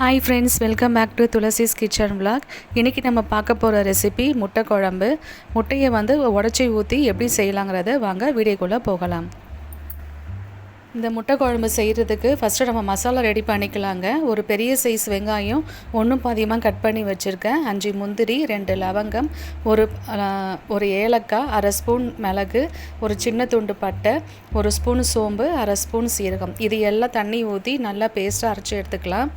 Hi friends welcome back to Tulasi's kitchen vlog இன்றைக்கி நம்ம பார்க்க போகிற ரெசிபி முட்டை குழம்பு. முட்டையை வந்து உடச்சி ஊற்றி எப்படி செய்யலாங்கிறத வாங்க வீடியோக்குள்ளே போகலாம். இந்த முட்டை குழம்பு செய்கிறதுக்கு ஃபஸ்ட்டு நம்ம மசாலா ரெடி பண்ணிக்கலாங்க. ஒரு பெரிய சைஸ் வெங்காயம் ஒன்றும் பாதியமாக கட் பண்ணி வச்சுருக்கேன். அஞ்சு முந்திரி ரெண்டு லவங்கம் ஒரு ஒரு ஏலக்காய் அரை ஸ்பூன் மிளகு ஒரு சின்ன துண்டு பட்டை ஒரு ஸ்பூன் சோம்பு அரை ஸ்பூன் சீரகம். இது எல்லாம் தண்ணி ஊற்றி நல்லா பேஸ்ட்டாக அரைச்சி எடுத்துக்கலாம்.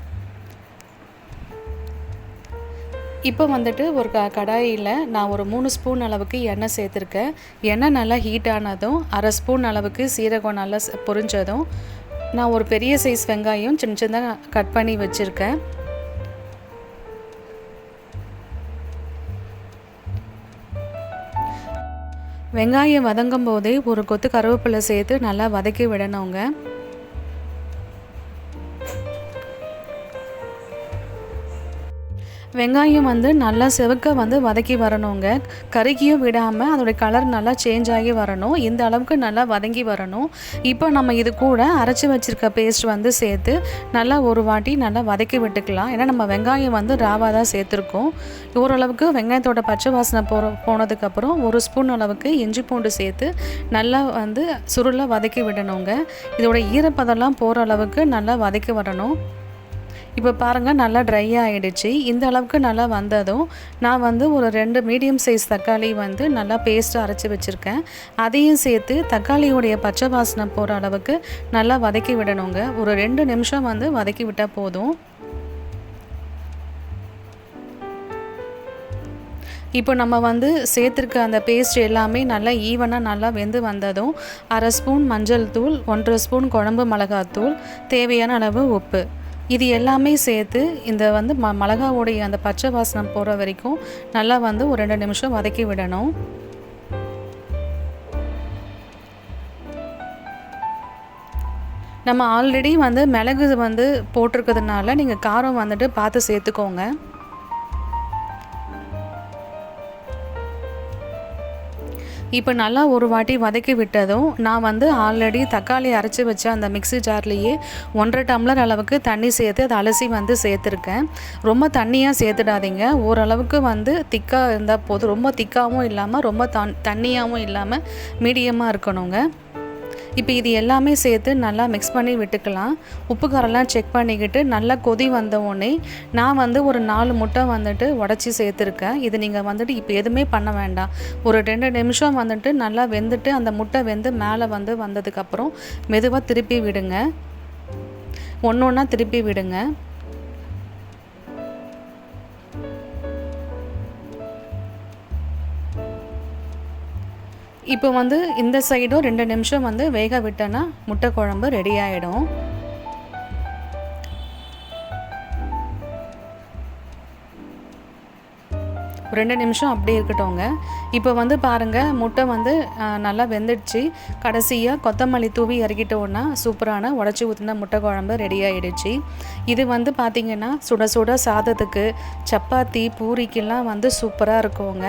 இப்போ வந்துட்டு ஒரு க கடாயில் நான் ஒரு மூணு ஸ்பூன் அளவுக்கு எண்ணெய் சேர்த்துருக்கேன். எண்ணெய் நல்லா ஹீட் ஆனதும் அரை ஸ்பூன் அளவுக்கு சீரகம் நல்லா பொரிஞ்சதும் நான் ஒரு பெரிய சைஸ் வெங்காயம் சின்ன சின்னதாக கட் பண்ணி வச்சுருக்கேன். வெங்காயம் வதங்கும் போதே ஒரு கொத்து கருவேப்பிலை சேர்த்து நல்லா வதக்கி விடணுங்க. வெங்காயம் வந்து நல்லா செவக்க வந்து வதக்கி வரணுங்க. கருகியும் விடாமல் அதோடைய கலர் நல்லா சேஞ்ச் ஆகி வரணும். இந்த அளவுக்கு நல்லா வதங்கி வரணும். இப்போ நம்ம இது கூட அரைச்சி வச்சிருக்க பேஸ்ட் வந்து சேர்த்து நல்லா ஒரு வாட்டி நல்லா வதக்கி விட்டுக்கலாம். ஏன்னா நம்ம வெங்காயம் வந்து ராவாக தான் சேர்த்துருக்கோம். ஓரளவுக்கு வெங்காயத்தோட பச்சை வாசனை போகிற போனதுக்கப்புறம் ஒரு ஸ்பூன் அளவுக்கு இஞ்சி பூண்டு சேர்த்து நல்லா வந்து சுருளை வதக்கி விடணுங்க. இதோட ஈரப்பதம்லாம் போகிற அளவுக்கு நல்லா வதக்கி வரணும். இப்போ பாருங்கள் நல்லா ட்ரை ஆகிடுச்சு இந்த அளவுக்கு நல்லா வந்ததும் நான் வந்து ஒரு ரெண்டு மீடியம் சைஸ் தக்காளி வந்து நல்லா பேஸ்ட்டு அரைச்சி வச்சுருக்கேன். அதையும் சேர்த்து தக்காளியுடைய பச்சை வாசனை போகிற அளவுக்கு நல்லா வதக்கி விடணுங்க. ஒரு ரெண்டு நிமிஷம் வந்து வதக்கி விட்டால் போதும். இப்போ நம்ம வந்து சேர்த்துருக்க அந்த பேஸ்ட் எல்லாமே நல்லா ஈவனாக நல்லா வெந்து வந்ததும் அரை ஸ்பூன் மஞ்சள் தூள் ஒன்றரை ஸ்பூன் குழம்பு மிளகாத்தூள் தேவையான அளவு உப்பு. இது எல்லாமே சேர்த்து இந்த வந்து ம மிளகாவுடைய அந்த பச்சை வாசனை போகிற வரைக்கும் நல்லா வந்து ஒரு ரெண்டு நிமிஷம் வதக்கி விடணும். நம்ம ஆல்ரெடி வந்து மிளகு வந்து போட்டிருக்கிறதுனால நீங்கள் காரம் வந்துட்டு பார்த்து சேர்த்துக்கோங்க. இப்போ நல்லா ஒரு வாட்டி வதக்கி விட்டதும் நான் வந்து ஆல்ரெடி தக்காளி அரைச்சி வச்ச அந்த மிக்ஸி ஜார்லேயே ஒன்றரை டம்ளர் அளவுக்கு தண்ணி சேர்த்து அதை அலசி வந்து சேர்த்துருக்கேன். ரொம்ப தண்ணியாக சேர்த்துடாதீங்க. ஓரளவுக்கு வந்து திக்காக இருந்தால் போதும். ரொம்ப திக்காகவும் இல்லாமல் ரொம்ப தண் தண்ணியாகவும் இல்லாமல் மீடியமாக இருக்கணுங்க. இப்போ இது எல்லாமே சேர்த்து நல்லா மிக்ஸ் பண்ணி விட்டுக்கலாம். உப்பு காரெல்லாம் செக் பண்ணிக்கிட்டு நல்லா கொதி வந்த உடனே நான் வந்து ஒரு நாலு முட்டை வந்துட்டு உடச்சி சேர்த்துருக்கேன். இது நீங்கள் வந்துட்டு இப்போ எதுவுமே பண்ண வேண்டாம். ஒரு ரெண்டு நிமிஷம் வந்துட்டு நல்லா வெந்துட்டு அந்த முட்டை வெந்து மேலே வந்து வந்ததுக்கப்புறம் மெதுவாக திருப்பி விடுங்க. ஒன்று ஒன்றா திருப்பி விடுங்க. இப்போ வந்து இந்த சைடும் ரெண்டு நிமிஷம் வந்து வேக விட்டோன்னா முட்டை குழம்பு ரெடி ஆகிடும் ரெண்டு நிமிஷம் அப்படியே இருக்கட்டும்ங்க. இப்போ வந்து பாருங்கள் முட்டை வந்து நல்லா வெந்துடுச்சு. கடைசியாக கொத்தமல்லி தூவி இறக்கிட்டோன்னா சூப்பரான உடச்சி ஊற்றின முட்டை குழம்பு ரெடி ஆகிடுச்சு இது வந்து பார்த்திங்கன்னா சுட சுட சாதத்துக்கு சப்பாத்தி பூரிக்கெல்லாம் வந்து சூப்பராக இருக்குங்க.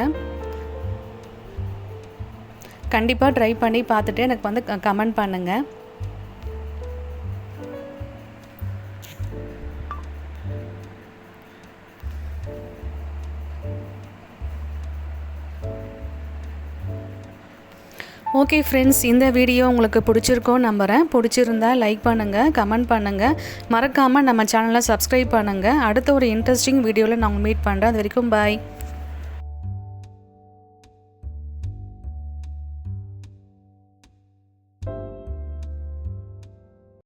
கண்டிப்பாக ட்ரை பண்ணி பார்த்துட்டு எனக்கு வந்து கமெண்ட் பண்ணுங்கள் ஓகே ஃப்ரெண்ட்ஸ் இந்த வீடியோ உங்களுக்கு பிடிச்சிருக்கோன்னு நம்புகிறேன் பிடிச்சிருந்தா லைக் பண்ணுங்கள் கமெண்ட் பண்ணுங்கள் மறக்காமல் நம்ம சேனலை சப்ஸ்கிரைப் பண்ணுங்கள் அடுத்த ஒரு இன்ட்ரெஸ்டிங் வீடியோவில் நான் மீட் பண்ணுறேன் அது வரைக்கும் பாய்